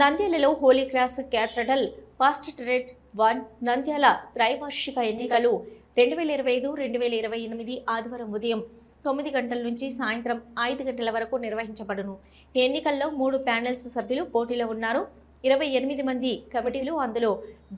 నంద్యాలలో holy cross cathedral pastorate one Nandyal త్రైవార్షిక ఎన్నికలు రెండు వేల ఇరవై ఐదు రెండు వేల ఇరవై ఎనిమిది ఆదివారం ఉదయం తొమ్మిది గంటల నుంచి సాయంత్రం ఐదు గంటల వరకు నిర్వహించబడును. ఈ ఎన్నికల్లో మూడు ప్యానెల్స్ సభ్యులు పోటీలో ఉన్నారు. ఇరవై ఎనిమిది మంది కమిటీలు అందులో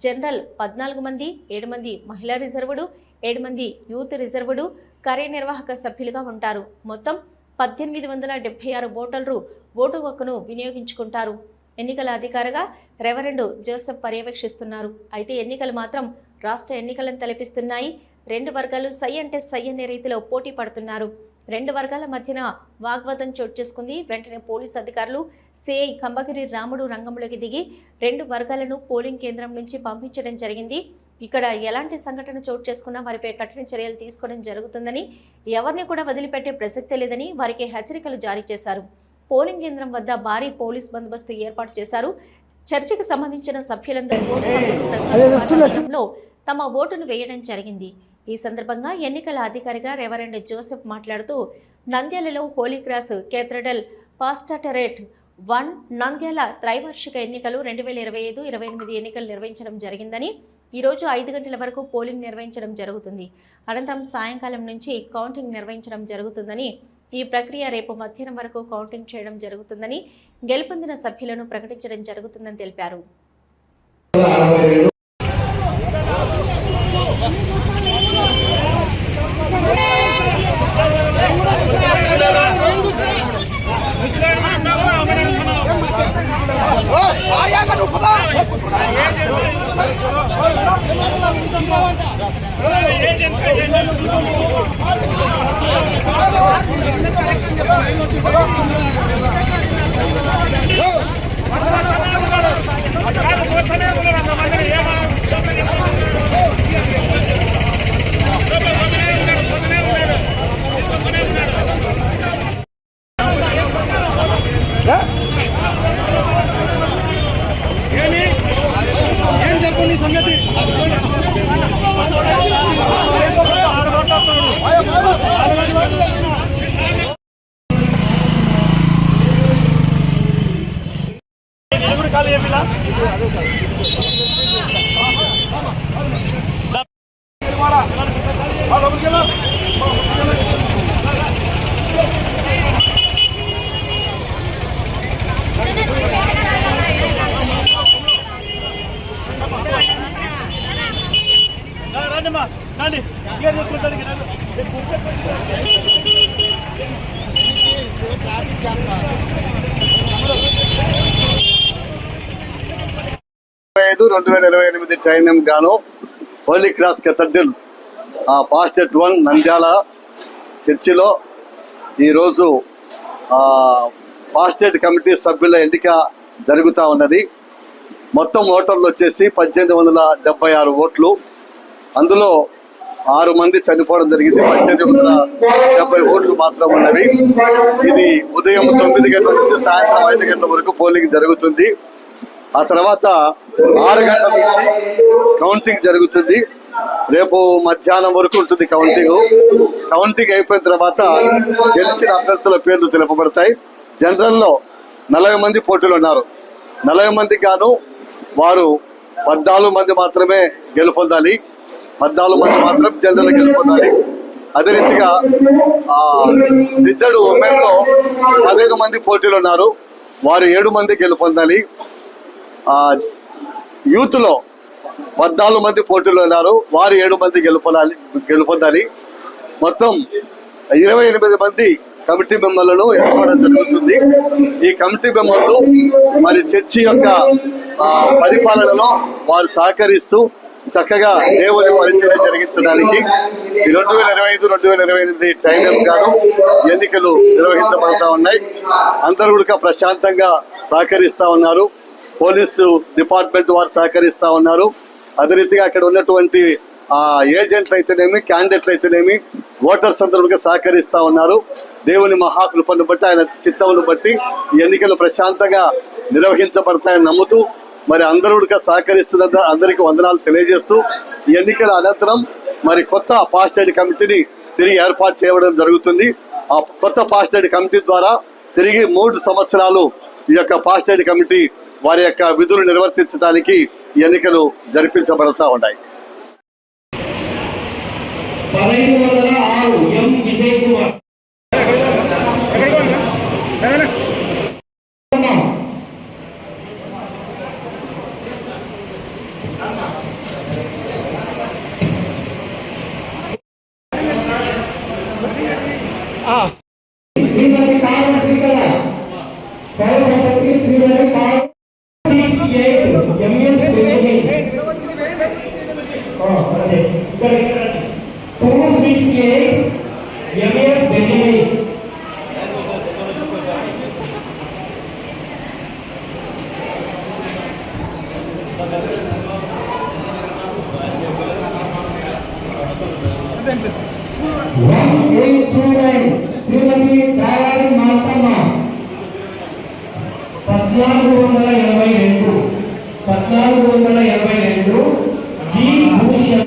జనరల్ పద్నాలుగు మంది ఏడు మంది మహిళా రిజర్వుడు ఏడు మంది యూత్ రిజర్వుడు కార్యనిర్వాహక సభ్యులుగా ఉంటారు. మొత్తం పద్దెనిమిది వందల డెబ్బై ఆరు ఓటర్లు ఓటు హక్కును వినియోగించుకుంటారు. ఎన్నికల అధికారిగా రెవరెండు జోసెఫ్ పర్యవేక్షిస్తున్నారు. అయితే ఎన్నికలు మాత్రం రాష్ట్ర ఎన్నికలను తలపిస్తున్నాయి. రెండు వర్గాలు సై అంటే సై అనే రీతిలో పోటీ పడుతున్నారు. రెండు వర్గాల మధ్యన వాగ్వాదం చోటు చేసుకుంది. వెంటనే పోలీసు అధికారులు సిఐ కంబగిరి రాముడు రంగంలోకి దిగి రెండు వర్గాలను పోలింగ్ కేంద్రం నుంచి పంపించడం జరిగింది. ఇక్కడ ఎలాంటి సంఘటన చోటు చేసుకున్నా వారిపై కఠిన చర్యలు తీసుకోవడం జరుగుతుందని ఎవరిని కూడా వదిలిపెట్టే ప్రసక్తే లేదని వారికి హెచ్చరికలు జారీ చేశారు. పోలింగ్ కేంద్రం వద్ద భారీ పోలీస్ బందోబస్తు ఏర్పాటు చేశారు. చర్చకు సంబంధించిన సభ్యులందరూ తమ ఓటును వేయడం జరిగింది. ఈ సందర్భంగా ఎన్నికల అధికారిగా రెవరెండ్ జోసెఫ్ మాట్లాడుతూ నంద్యాలలో holy cross cathedral pastorate one Nandyal త్రైవార్షిక ఎన్నికలు రెండు వేల ఇరవై ఐదు ఇరవై ఎనిమిది ఎన్నికలు నిర్వహించడం జరిగిందని ఈరోజు ఐదు గంటల వరకు పోలింగ్ నిర్వహించడం జరుగుతుంది. అనంతరం సాయంకాలం నుంచి కౌంటింగ్ నిర్వహించడం జరుగుతుందని ఈ ప్రక్రియ రేపు మధ్యాహ్నం వరకు కౌంటింగ్ చేయడం జరుగుతుందని గెలుపొందిన సభ్యులను ప్రకటించడం జరుగుతుందని తెలిపారు. ఐదు రెండు వేల ఇరవై ఎనిమిది ట్రైనింగ్ గాను holy cross cathedral pastorate one Nandyal చర్చిలో ఈరోజు ఫాస్టెట్ కమిటీ సభ్యుల ఎన్నిక జరుగుతూ ఉన్నది. మొత్తం ఓటర్లు వచ్చేసి పద్దెనిమిది వందల డెబ్బై ఆరు ఓట్లు. అందులో ఆరు మంది చనిపోవడం జరిగింది. పద్దెనిమిది వందల డెబ్బై ఓట్లు మాత్రం ఉన్నవి. ఇది ఉదయం తొమ్మిది గంటల నుంచి సాయంత్రం ఐదు గంటల వరకు పోలింగ్ జరుగుతుంది. ఆ తర్వాత ఆరు గంటల నుంచి కౌంటింగ్ జరుగుతుంది. రేపు మధ్యాహ్నం వరకు ఉంటుంది కౌంటింగ్. కౌంటింగ్ అయిపోయిన తర్వాత గెలిచిన అభ్యర్థుల పేర్లు తెలుపబడతాయి. జనరల్లో నలభై మంది పోటీలు ఉన్నారు. నలభై మందికి గాను వారు పద్నాలుగు మంది మాత్రమే గెలుపొందాలి. పద్నాలుగు మంది మాత్రం జనరల్ గెలుపొందాలి అదే రీతిగా ఆ ఉమెన్లో పదహైదు పదిహేను మంది పోటీలు ఉన్నారు. వారు ఏడు మంది గెలుపొందాలి. యూత్లో పద్నాలుగు మంది పోటీలు ఉన్నారు. వారు ఏడు మంది గెలుపొందాలి గెలుపొందాలి. మొత్తం ఇరవై ఎనిమిది మంది కమిటీ మెంబర్లను ఎన్నుకోవడం జరుగుతుంది. ఈ కమిటీ మెంబర్లు మరి చర్చి యొక్క పరిపాలనలో వారు సహకరిస్తూ చక్కగా దేవుని పరిచయం జరిగించడానికి ఈ రెండు వేల ఇరవై ఐదు రెండు వేల ఇరవై ఎనిమిది ట్రైనర్ గాను ఎన్నికలు నిర్వహించబడతా ఉన్నాయి. అందరూ కూడా ప్రశాంతంగా సహకరిస్తా ఉన్నారు. పోలీసు డిపార్ట్మెంట్ వారు సహకరిస్తా ఉన్నారు. అదే రీతిగా అక్కడ ఉన్నటువంటి ఆ ఏజెంట్లు అయితేనేమి క్యాండిడేట్లు అయితేనేమి ఓటర్స్ అందరూ కూడా సహకరిస్తా ఉన్నారు. దేవుని మహాకృపను బట్టి ఆయన చిత్తమును బట్టి ఈ ఎన్నికలు ప్రశాంతంగా నిర్వహించబడతాయని నమ్ముతూ మరి అందరూ కూడా సహకరిస్తున్న అందరికీ వందనాలు తెలియజేస్తూ ఎన్నికల అనంతరం మరి కొత్త పాస్టేడ్ కమిటీని తిరిగి ఏర్పాటు చేయడం జరుగుతుంది. ఆ కొత్త పాస్టేడ్ కమిటీ ద్వారా తిరిగి మూడు సంవత్సరాలు ఈ యొక్క పాస్టేట్ కమిటీ వారి యొక్క విధులు నిర్వర్తించడానికి ఎన్నికలు జరిపించబడతా ఉన్నాయి పదహైదు వందల ఆరు ఎం విజయ్ కుమార్ శ్రీమతి కాల శ్రీకళ పౌరపతి శ్రీమతి కాల six eight MS Benjamin two six eight MS Benjamin one eight two nine Srimati దాయాది Marthamma పద్నాలుగు వందల ఎనభై రెండు. పద్నాలుగు వందల ఎనభై రెండు. జి భూషణ్.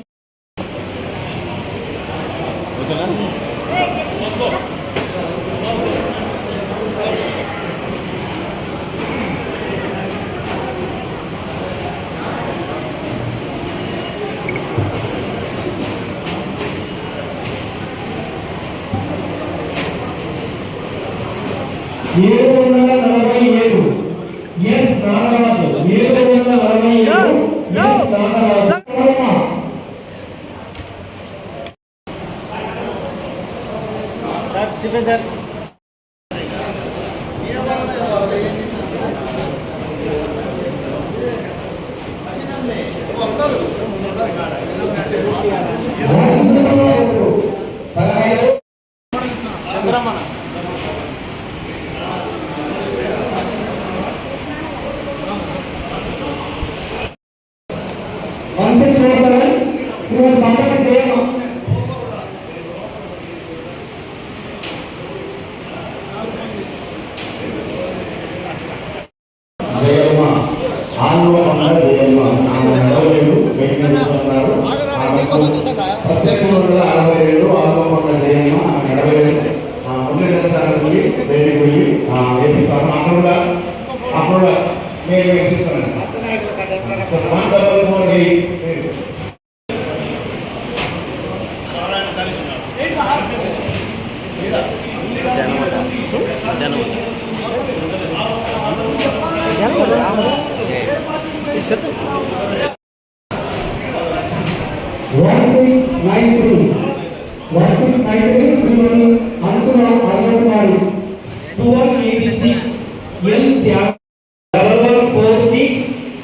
ఏడు వందల నలభై ఏడు ఎస్ నాగరాజు ఏడు వందల నలభై ఏడు S Nagaraju sir Stephen sir అప్పుడు కూడా నేను వేపిస్తాను one double four eight one six nine three one six nine three Shrimati అంచుల అల్గకుమారి two one eighty six L Tyag double one four six